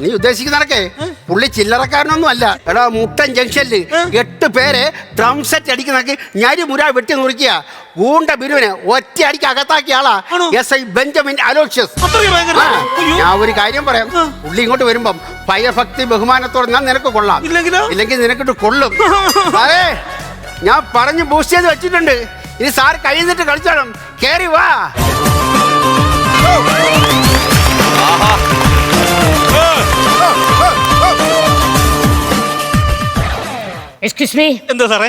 നീ ഉദ്ദേശിക്കുന്നതൊക്കെ പുള്ളി ചില്ലറക്കാരനൊന്നും അല്ല എടാ മുട്ടൻ ജംഗ്ഷനിൽ എട്ട് പേരെ ഡ്രം സെറ്റ് അടിക്കുന്നതൊക്കെ ഞാരി മുര വെട്ടി നുറുക്കിയ. ഊണ്ട ബിരുവിനെ ഒറ്റ അടിക്ക് അകത്താക്കിയ ആളാ എസ് ഐ ബെഞ്ചമിൻ അലോഷ്യസ്. ഞാൻ ഒരു കാര്യം പറയാം. പുള്ളി ഇങ്ങോട്ട് വരുമ്പം ഭയഭക്തി ബഹുമാനത്തോടെ ഞാൻ നിനക്ക് കൊള്ളാം? ഇല്ലെങ്കിൽ നിനക്കിട്ട് കൊള്ളും. അതെ ഞാൻ പറഞ്ഞു ബൂസ്റ്റ് ചെയ്ത് വെച്ചിട്ടുണ്ട്. ഇനി സാർ കഴിയുന്നിട്ട് കളിച്ചോളും കേറി വാ. എക്സ്ക്യൂസ് മീ എന്താ സാറേ?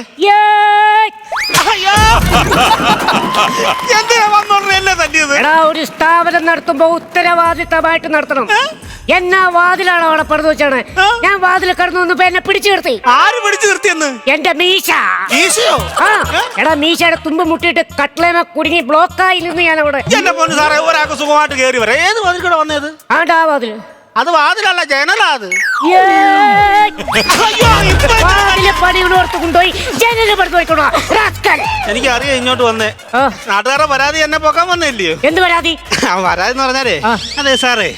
എടാ ഒരു സ്ഥാപനം നടത്തുമ്പോ ഉത്തരവാദിത്തമായിട്ട് നടത്തണം. എന്നാ വാതിലാണ് അവിടെ പറഞ്ഞു വെച്ചാണ്? ഞാൻ വാതിൽ കടന്നു വന്നപ്പോ എന്നെ പിടിച്ചു നിർത്തി. ആര് പിടിച്ചു നിർത്തിയെന്ന്? എന്റെ മീശ. മീശയോ? ആ. എടാ മീശയുടെ തുമ്പ് മുട്ടിയിട്ട് കട്ട്ലേമ കുടുങ്ങി ബ്ലോക്കായി നിന്ന് ഞാൻ അവിടെ എന്റെ പൊന്ന് സാറേ ഒരാൾക്ക് സുഖമായിട്ട് കയറി വരാം. ഏത് വാതിൽ കൂടെ വന്നത് ആണ്ടാ വാതിൽ. അത് വാതിലല്ല ജനലാ അത്. എനിക്ക് അറിയാം ഇങ്ങോട്ട് വന്നേ. നാട്ടുകാരുടെ പരാതി എന്നെ പോക്കാൻ വന്നില്ലയോ? എന്ത് പരാതി? ആ പരാതി എന്ന് പറഞ്ഞാലേ. അതെ സാറേ.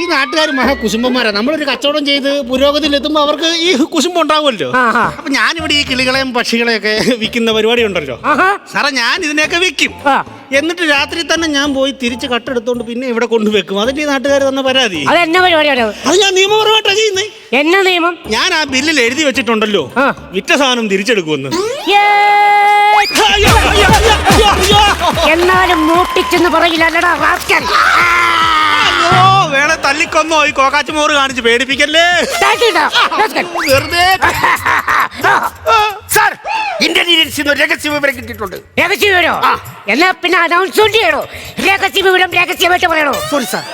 ഈ നാട്ടുകാർ മഹാകുശുംബന്മാരാ നമ്മളൊരു കച്ചവടം ചെയ്ത് പുരോഗതിയിൽ എത്തുമ്പോൾ അവർക്ക് ഈ കുശുംബം ഉണ്ടാവുമല്ലോ. അപ്പൊ ഞാനിവിടെ ഈ കിളികളെയും പക്ഷികളെയൊക്കെ വിൽക്കുന്ന പരിപാടി ഉണ്ടല്ലോ. സാറേ ഞാൻ ഇതിനെയൊക്കെ വിൽക്കും എന്നിട്ട് രാത്രി തന്നെ ഞാൻ പോയി തിരിച്ച് കട്ടെടുത്തോണ്ട് പിന്നെ ഇവിടെ കൊണ്ടുവെക്കും അതിന്റെ ഈ നാട്ടുകാർ തന്ന പരാതി അത് എന്നെ പരിപാടിയാണ് അത് ഞാൻ നിയമപരമായിട്ടാ ചെയ്യുന്നേ എന്നെ നിയമം ഞാൻ ആ ബില്ലിൽ എഴുതി വെച്ചിട്ടുണ്ടല്ലോ ആ. വിറ്റ സാധനം തിരിച്ചെടുക്കുമെന്ന് ഏയ്! അയ്യോ, അയ്യോ, അയ്യോ, അയ്യോ, അയ്യോ. എന്നാലും മൂട്ടിച്ചെന്ന് പറയില്ലല്ലടാ റാസ്കൽ. അയ്യോ വേണേ തല്ലിക്കൊന്നോ? ഈ കോക്കാച്ചുമോറ് കാണിച്ച് പേടിപ്പിക്കല്ലേ. വെറുതെ. സാർ ഇന്റലിജൻസിൽ നിന്ന് ഒരു രഹസ്യ വിവരം കിട്ടിയിട്ടുണ്ട്. രഹസ്യ വിവരോ ആ. എന്നാ പിന്നെ അനൗൺസ്മെന്റ് ചെയ്യണോ? രഹസ്യ വിവരം രഹസ്യമായിട്ട് പറയണോ? Sorry sir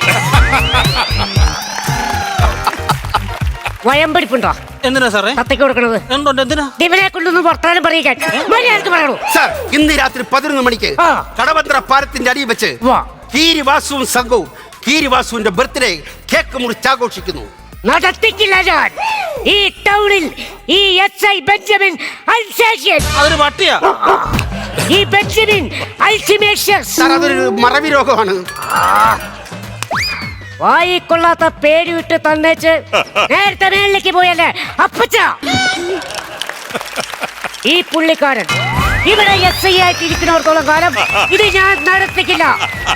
വയമ്പടിപ്പുണ്ടോ? എന്തിനാ സാറേ? തത്തയ്ക്ക് കൊടുക്കണത്. എന്തുണ്ട് എന്തിനാ? ദിവനെ കൊണ്ടൊന്നും വർത്താനം പറയിക്കാൻ മര്യാദയ്ക്ക് പറയണോ? സാർ ഇന്ന് രാത്രി പതിനൊന്ന് മണിക്ക് ആ. കടവന്ത്ര പാലത്തിന്റെ അടിയിൽ വെച്ച് വാ. കീരിവാസുവും സംഘവും കീരിവാസുവിന്റെ ബർത്ത്ഡേ കേക്ക് മുറിച്ചാഘോഷിക്കുന്നു നടത്തിക്കില്ല ഞാൻ. ഈ ടൗണിൽ ഈ എസ് ഐ ബെഞ്ചമിൻ അൽസേഷ്യൻ. അതൊരു പട്ടിയാ ഈ ബെഞ്ചമിൻ അൽസിമേഷ്യസ്. സാർ അതൊരു മറവി രോഗമാണ്. വായിക്കൊള്ളാത്ത പേര് വിട്ട് തന്നേച്ച് നേരത്തെ മേളിലേക്ക് പോയല്ലേ? അപ്പച്ച. ഈ പുള്ളിക്കാരൻ ഇവിടെ എസ് ഐ ആയിട്ട് ഇരിക്കുന്നവർക്കുള്ള കാലം ഇത് ഞാൻ നടത്തിക്കില്ല.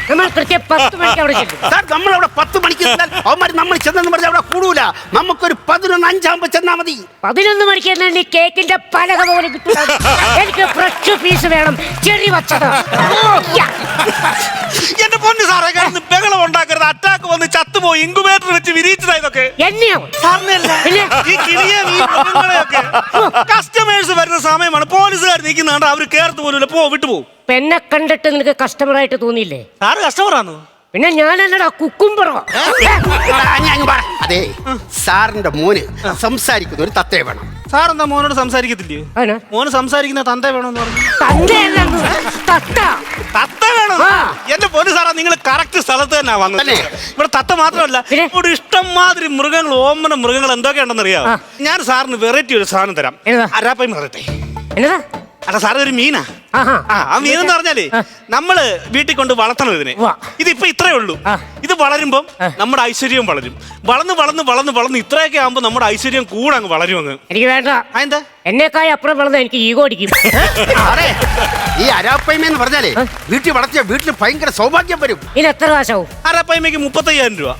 നമ്മൾ കൃത്യം പത്ത് മണിക്ക് അവിടെ ചെല്ലും. സാർ നമ്മൾ അവിടെ പത്ത് മണിക്ക് ചെന്നാൽ അവന്മാർ നമ്മൾ ചെന്നെന്ന് പറഞ്ഞാൽ അവിടെ കൂടൂല. നമുക്കൊരു പതിനൊന്ന് അഞ്ചാകുമ്പോ ചെന്നാ മതി. പതിനൊന്ന് മണിക്ക് എന്നാൽ ഈ കേക്കിന്റെ പലക പോലെ കിട്ടും. എനിക്ക് ഫ്രഷ് പീസ് വേണം. ചെറി വച്ചത്. എന്റെ പൊന്നു സാറേ കാരണം ബഹളം ഉണ്ടാക്കരുത്. അറ്റാക്ക് വന്ന് ചത്തുപോയി. ഇൻകുബേറ്റർ വെച്ച് വിരിയിച്ചതാ ഇതൊക്കെ. എന്നെയോ? സാറിനല്ല ഈ കിളിയെ കസ്റ്റമേഴ്സ് വരുന്ന സമയമാണ്. പോലീസുകാർ നിൽക്കുന്നുണ്ട്. അവർ കേർത്ത് പോലും പോ വിട്ടു പോകും പെന്നെ കണ്ടിട്ട് നിനക്ക് കസ്റ്റമറായിട്ട് തോന്നിയില്ലേ? ആറ് കസ്റ്റമറാണോ പിന്നെ ഞാനല്ലടാ കുക്കുംപറോ. അതെ സാറിന്റെ മോന് സംസാരിക്കുന്ന ഒരു തത്തേ വേണം. സാർ എന്താ മോനോട് സംസാരിക്കത്തില്ലേ? ആണ്? മോന് സംസാരിക്കുന്ന തന്ത വേണമെന്ന് പറഞ്ഞു. തത്ത. തത്ത വേണം? ആ. എന്റെ പൊന്നു സാറാ നിങ്ങൾ കറക്റ്റ് സ്ഥലത്ത് തന്നെ വന്നത്. തന്നെ? ഇവിടെ തത്ത മാത്രമല്ല പിന്നെ? ഇവിടെ ഇഷ്ടം മാതിരി മൃഗങ്ങൾ ഓമന മൃഗങ്ങൾ എന്തൊക്കെയുണ്ടെന്ന് അറിയാം ആ. ഞാൻ സാറിന് വെറൈറ്റി ഒരു സാധനം തരാം. ഏതാ? അരാപ്പായി പറയട്ടെ എന്നതാ? അല്ല സാറ് ഒരു മീനാ. ആഹാ. ആ ആ മീൻ എന്ന് പറഞ്ഞാലേ നമ്മൾ വീട്ടിൽ കൊണ്ട് വളർത്തണം ഇതിനെ. ഉവ്വ. ഇതിപ്പോ ഇത്രേ ഉള്ളൂ. ആ. ഇത് വളരുമ്പം നമ്മുടെ ഐശ്വര്യം വളരും. വളർന്ന് വളർന്ന് വളർന്ന് വളർന്ന് ഇത്രയൊക്കെ ആകുമ്പോ നമ്മുടെ ഐശ്വര്യം കൂടെ അങ്ങ് വളരും അങ്ങ്. എനിക്ക് വേണ്ട. എന്താ? എന്നെക്കായി അപ്പുറം വളർന്ന എനിക്ക് ഈഗോ അടിക്കും. ഈ അരാപ്പയ്മ എന്ന് പറഞ്ഞാലേ വീട്ടിൽ വളർത്തിയ വീട്ടിൽ ഭയങ്കര സൗഭാഗ്യം വരും. ഇനി എത്ര കാശാവും? അരാപ്പായ്മയ്ക്ക് മുപ്പത്തയ്യായിരം രൂപ.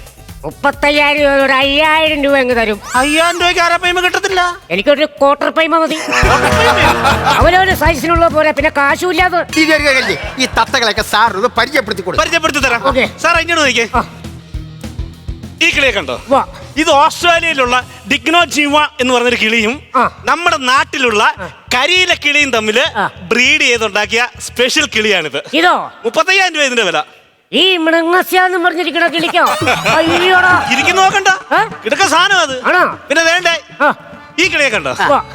മുപ്പത്തയ്യായിരം രൂപ ഒരു അയ്യായിരം രൂപ അങ്ങ് തരും. അയ്യായിരം രൂപയ്ക്ക് അരാപ്പായ്മ കിട്ടത്തില്ല എനിക്കൊരു ക്വാർട്ടർ പൈമ മതി. അവനവന് സൈസിനുള്ള പോലെ പിന്നെ കാശുമില്ലാതെ ഈ ഒരു കാര്യമില്ലേ, ഈ തത്തകളൊക്കെ സാറിന് പരിചയപ്പെടുത്തി കൊടുക്കും. പരിചയപ്പെടുത്തി തരാം ഓക്കേ. സാർ ഇങ്ങോട്ട് നോക്കിയേ ആ. ഈ കിളിയെ കണ്ടോ? വാ. ഇത് ഓസ്ട്രേലിയയിലുള്ള ഡിഗ്നോ ജീവ എന്ന് പറഞ്ഞൊരു കിളിയും ആ. നമ്മുടെ നാട്ടിലുള്ള കരിയില കിളിയും തമ്മിൽ ആ. ബ്രീഡ് ചെയ്തുണ്ടാക്കിയ സ്പെഷ്യൽ കിളിയാണിത്. ഇതോ? മുപ്പത്തയ്യായിരം രൂപ ഇതിന്റെ വില. ഈ മൃങ്ങസ്യാന്ന് പറഞ്ഞിരിക്കണ കിളിക്കോ അയ്യോടാ. ഇരിക്കുന്നു നോക്കണ്ട. കിടക്ക ഇതൊക്കെ സാധനം അത്. ആണോ? പിന്നെ വേണ്ടേ? ഈ കിളിയെ കണ്ടോ?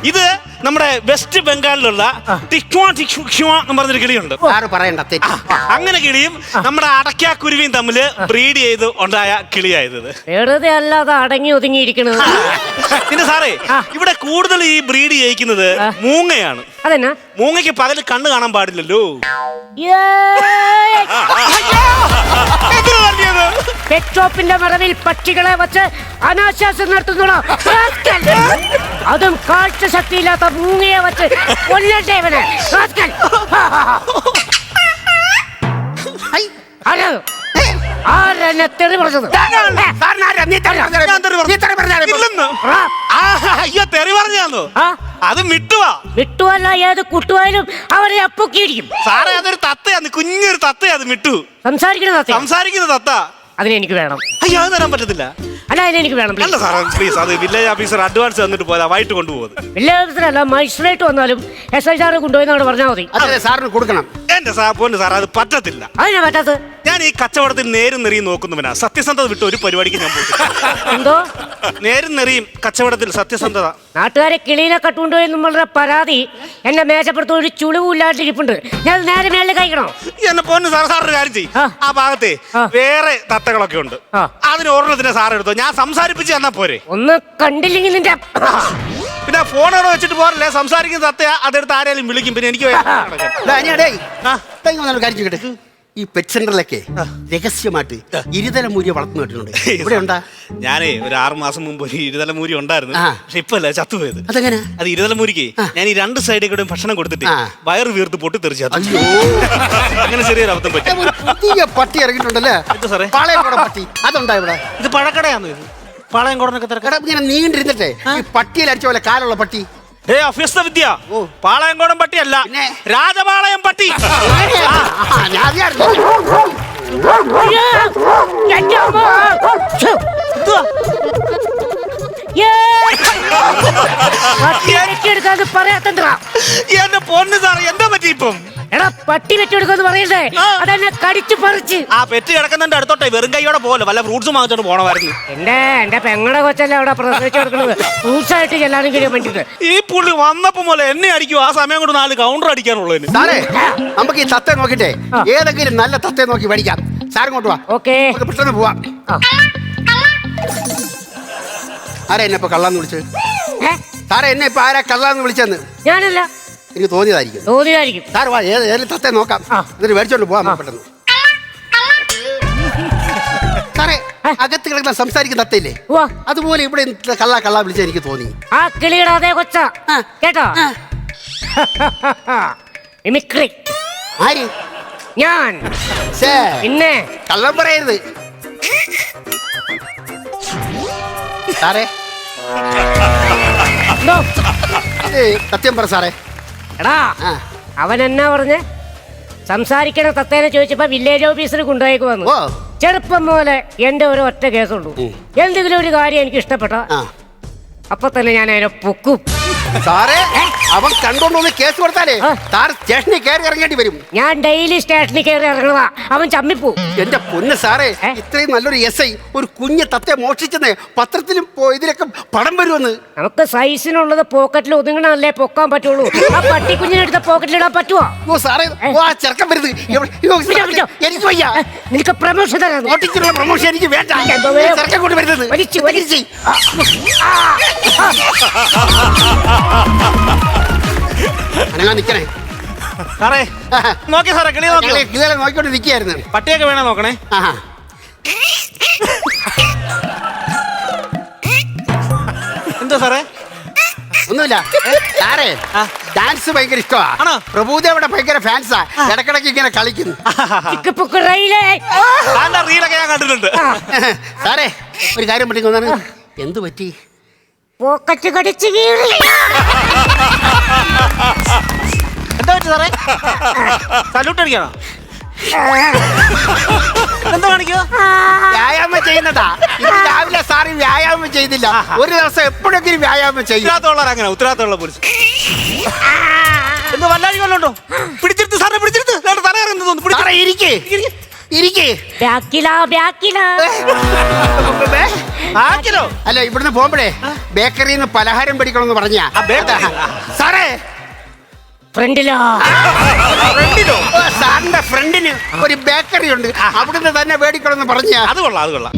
ഇത് നമ്മുടെ വെസ്റ്റ് ബംഗാളിലുള്ള എന്ന് പറഞ്ഞൊരു കിളിയുണ്ട്. പറയണ്ട അങ്ങനെ കിളിയും നമ്മുടെ അടയ്ക്കാക്കുരുവിയും തമ്മിൽ ബ്രീഡ് ചെയ്ത് ഉണ്ടായ കിളിയായത്. ഇത്. വെറുതെ അല്ലാതെ അടങ്ങി ഒതുങ്ങിയിരിക്കണത്. പിന്നെ സാറേ ഇവിടെ കൂടുതൽ ഈ ബ്രീഡ് ചെയ്യിക്കുന്നത് മൂങ്ങയാണ്. അതെന്നാ? മൂങ്ങയ്ക്ക് പകൽ കണ്ണ് കാണാൻ പാടില്ലല്ലോ. ഷോപ്പിന്റെ മറവിൽ പക്ഷികളെ വച്ച് അനാശാസം നടത്തുന്നുള്ളൂ അതും കാഴ്ച ശക്തിയില്ലാത്ത മൂങ്ങയെ വച്ച് കൊല്ലണ്ടേ ഇവനെ? ആരെന്നെ തെറി പറഞ്ഞത്? തെറി അയ്യോ പറഞ്ഞാന്നോ അത് മിട്ടുവാ. വിട്ടുവല്ല ഏത് കുട്ടുവായാലും അവരെ അപ്പൊക്കിയിരിക്കും. സാറേ അതൊരു തത്തയാന്ന്. കുഞ്ഞൊരു തത്തയാ അത് മിട്ടു. സംസാരിക്കണ തത്ത സംസാരിക്കുന്ന തത്ത. അതിന് എനിക്ക് വേണം. അയ്യോ അത് തരാൻ പറ്റത്തില്ല. അല്ല അതിനെ എനിക്ക് വേണം അല്ല സാറേ പ്ലീസ് അത് വില്ലേജ് ഓഫീസർ അഡ്വാൻസ് തന്നിട്ട് പോയതാ വൈകിട്ട് വില്ലേജ് ഓഫീസർ അല്ല മജിസ്ട്രേറ്റ് വന്നാലും എസ് ഐ സാറ് കൊണ്ടുപോയി പറഞ്ഞാൽ മതി. അതെ സാറിന് കൊടുക്കണം. എന്റെ സാ പോണ്ട് സാർ അത് പറ്റത്തില്ല. അതിനെ പറ്റാത്തത്? ഞാൻ ഈ കച്ചവടത്തിൽ നേരും നെറിയും നോക്കുന്നവനാ. സത്യസന്ധത വിട്ട് ഒരു പരിപാടിക്ക് ഞാൻ എന്തോ? നേരും നെറിയും കച്ചവടത്തിൽ സത്യസന്ധത. നാട്ടുകാരെ കിളീനെ കട്ടുണ്ടോ എന്നുള്ള പരാതി എന്റെ മേശപ്പുറത്ത് ഒരു ചുളിവില്ലാണ്ടിരിപ്പുണ്ട് ഞാൻ അത് നേരെ മേളിൽ കഴിക്കണോ? എന്നെ പോന്ന് സാർ സാറൊരു കാര്യം ചെയ്യും. ആ. ആ ഭാഗത്തെ ആ. വേറെ തത്തകളൊക്കെ ഉണ്ട്. ആ. അതിന് ഒരെണ്ണത്തിന് സാർ എടുത്തോ. ഞാൻ സംസാരിപ്പിച്ച് തന്നാ പോരെ. ഒന്ന് കണ്ടില്ലെങ്കിൽ നിന്റെ പിന്നെ ഫോൺ അവിടെ വെച്ചിട്ട് പോരല്ലേ സംസാരിക്കുന്ന തത്തയാ അതെടുത്ത് ആരെങ്കിലും വിളിക്കും. പിന്നെ എനിക്ക്. ആ. ഇങ്ങ് വന്നൊരു കാര്യം ചോദിക്കട്ടെ ഈ പെറ്റ് സെന്ററിലൊക്കെ രഹസ്യമായിട്ട് ഇരുതല മൂര്യ വളർത്തുന്ന കേട്ടിട്ടുണ്ട്. ഇവിടെ ഉണ്ടാ? ഞാനേ ഒരു ആറു മാസം മുമ്പ് ഒരു ഇരുതലമൂരി ഉണ്ടായിരുന്നു. ആ. പക്ഷെ ഇപ്പൊ അല്ല ചത്തുപോയത്. അതെങ്ങനെ? അത് ഇരുതലമൂരിക്ക് ഞാൻ ഈ രണ്ട് സൈഡിൽ കൂടെ ഭക്ഷണം കൊടുത്തിട്ട്. വയറ് വീർത്ത് പൊട്ടി തെറിച്ചു അങ്ങനെ ചെറിയൊരു അബദ്ധം പറ്റി. ഒരു പുതിയ പട്ടി ഇറങ്ങിയിട്ടുണ്ടല്ലേ? സാറേ? പാളയംകോട പട്ടി. അതുണ്ടാ ഇവിടെ? ഇത് പഴക്കടയാണോ ഇത്? തിരക്കട ഇങ്ങനെ നീണ്ടിരുന്നിട്ടേ ഈ പട്ടിയിൽ അടിച്ച പോലെ കാലുള്ള പട്ടി. ഏ അഭ്യസ്ത വിദ്യ. പാളയംകോടൻ പട്ടിയല്ല. അല്ല രാജപാളയം പട്ടി. ആ, ഞാൻ പറയാത്തണ്ടാ! എന്റെ പൊന്ന് സാർ എന്താ പറ്റി ഇപ്പം? എടാ പട്ടി വെട്ടിയെടുക്കാന്ന് പറയണ്ടേ. അതെന്നെ കടിച്ചു പറിച്ച്. ആ പെറ്റ് കിടക്കുന്നതിന്റെ അടുത്തോട്ടെ വെറും കൈയോടെ പോലെ വല്ല ഫ്രൂട്ട്സ് വാങ്ങിച്ചോണ്ട് പോണമായിരുന്നു. എന്റെ എന്റെ പെങ്ങളുടെ കൊച്ചല്ലേ അവിടെ പ്രസവിച്ചു കൊടുക്കുന്നത്? ഫ്രൂട്ട്സ് ആയിട്ട് ചെല്ലാനെങ്കിലും വേണ്ടിട്ട് ഈ പുള്ളി വന്നപ്പോ പോലെ എന്നെ അടിക്കും ആ സമയം കൊണ്ട് നാല് കൗണ്ടർ അടിക്കാനുള്ളതിന്. സാറേ നമുക്ക് ഈ തത്തെ നോക്കിട്ടെ. ഏതെങ്കിലും നല്ല തത്തെ നോക്കി പഠിക്കാം സാർ ഇങ്ങോട്ട് വാ. ഓക്കേ. നമുക്ക് പെട്ടെന്ന് പോവാം. ആരാ എന്നെ ഇപ്പൊ കള്ളാന്ന് വിളിച്ചത്? സാറേ എന്നെ ഇപ്പൊ ആരാ കള്ളാന്ന് വിളിച്ചെന്ന്? ഞാനല്ല. എനിക്ക് തോന്നിയതായിരിക്കും. തോന്നിയതായിരിക്കും. സാർ വാ ഏത് ഏത് തത്തെ നോക്കാം. എന്നിട്ട് മേടിച്ചോണ്ട് പോവാം പെട്ടെന്ന്. സാറേ. അകത്ത് കിടക്കുന്ന സംസാരിക്കുന്ന തത്തയില്ലേ. അതുപോലെ ഇവിടെ കള്ള കള്ള വിളിച്ച എനിക്ക് തോന്നി. ആ കിളിയുടെ അതേ കൊച്ച. കേട്ടോ. മിമിക്രി. ആര്? ഞാൻ. പിന്നെ? കള്ളം പറയരുത്. സാറേ. സത്യം പറ സാറേ. എടാ ആ. അവൻ എന്നാ പറഞ്ഞേ? സംസാരിക്കണ തത്തേനെ ചോദിച്ചപ്പോ വില്ലേജ് ഓഫീസിൽ കൊണ്ടുപോയേക്ക് വന്നു. ഓ. ചെറുപ്പം പോലെ എന്റെ ഒരു ഒറ്റ കേസുള്ളൂ. എന്തെങ്കിലും ഒരു കാര്യം എനിക്ക് ഇഷ്ടപ്പെട്ട. ആ. അപ്പൊ തന്നെ ഞാൻ അതിനെ പൊക്കും. സാറേ അവൻ കണ്ടോണ്ടൊന്ന് കേസ് കൊടുത്താലേ താർ സ്റ്റേഷനിൽ കയറി ഇറങ്ങേണ്ടി വരും. ഞാൻ ഡെയിലി സ്റ്റേഷനിൽ കയറി ഇറങ്ങണതാ അവൻ ചമ്മിപ്പോ. എന്റെ പൊന്ന് സാറേ? ഇത്രയും നല്ലൊരു എസ് ഐ ഒരു കുഞ്ഞ് തത്തെ മോഷിച്ചെന്ന് പത്രത്തിലും ഇതിലൊക്കെ പടം വരുമെന്ന്. നമുക്ക് സൈസിനുള്ളത് പോക്കറ്റിൽ ഒതുങ്ങണല്ലേ പൊക്കാൻ പറ്റുള്ളൂ. ആ പട്ടിക്കുഞ്ഞിനെടുത്ത പോക്കറ്റിലിടാൻ പറ്റുമോ ഓ സാറേ ആ ചെറുക്കൻ വരുത്. എനിക്ക് വയ്യ. നിനക്ക് പ്രമോഷൻ തരാം. ഓട്ടിച്ചുള്ള പ്രമോഷൻ എനിക്ക് വേണ്ട. ചെറുക്കൻ ha കൊണ്ട് വരുന്നത്. വലിച്ചു, വലിച്ചു. അനങ്ങാ നിക്കണേ. സാറേ നോക്കി സാറേ കിളി നോക്കി ഞങ്ങളെ ഇതുവരെ നോക്കിക്കൊണ്ട് നിൽക്കുകയായിരുന്നു പട്ടിയൊക്കെ വേണേ നോക്കണേ? ആഹാ. എന്താ സാറേ? ഒന്നുമില്ല. സാറേ ഡാൻസ് ഭയങ്കര ഇഷ്ടമാ ആണോ? പ്രഭുദേവയുടെ ഭയങ്കര ഫാൻസാ. ഇടക്കിടക്ക് ഇങ്ങനെ കളിക്കുന്നു. ചിക്ക് പുക്ക് റെയിലേ. റീൽ റീലൊക്കെ ഞാൻ കണ്ടിട്ടുണ്ട്. സാറേ ഒരു കാര്യം പറ്റി എന്തു പറ്റി? പോക്കറ്റ് കടിച്ചു കീറി. എന്താ പറ്റി സാറേ? സല്യൂട്ട് അടിക്കണോ എന്താ കാണിക്കോ വ്യായാമം ചെയ്യുന്നതാ. ഇത് രാവിലെ സാറി വ്യായാമം ചെയ്തില്ല. ഒരു ദിവസം എപ്പോഴെങ്കിലും വ്യായാമം ചെയ്യും. അങ്ങനെ ഉത്തരവാദിത്തമുള്ള പോലീസ് എന്താ വല്ലാഴി വല്ലോണ്ടോ പിടിച്ചെടുത്ത് സാറിനെ പിടിച്ചെടുത്ത് തല ഇറങ്ങുന്നു ഇരിക്കേ. ഇരിക്കേ. ബാക്കിലാ ബാക്കിലാ ആക്കിലോ അല്ല ഇവിടുന്ന് പോകുമ്പോഴേ ബേക്കറിയിൽ നിന്ന് പലഹാരം പഠിക്കണമെന്ന് പറഞ്ഞാ. സാറേ. ഫ്രണ്ടിലോ ഫ്രണ്ടിലോ സാറിന്റെ ഫ്രണ്ടിന് ഒരു ബേക്കറി ഉണ്ട്. അവിടുന്ന് തന്നെ മേടിക്കണമെന്ന് പറഞ്ഞാ. അത് കൊള്ളാം അത് കൊള്ളാം.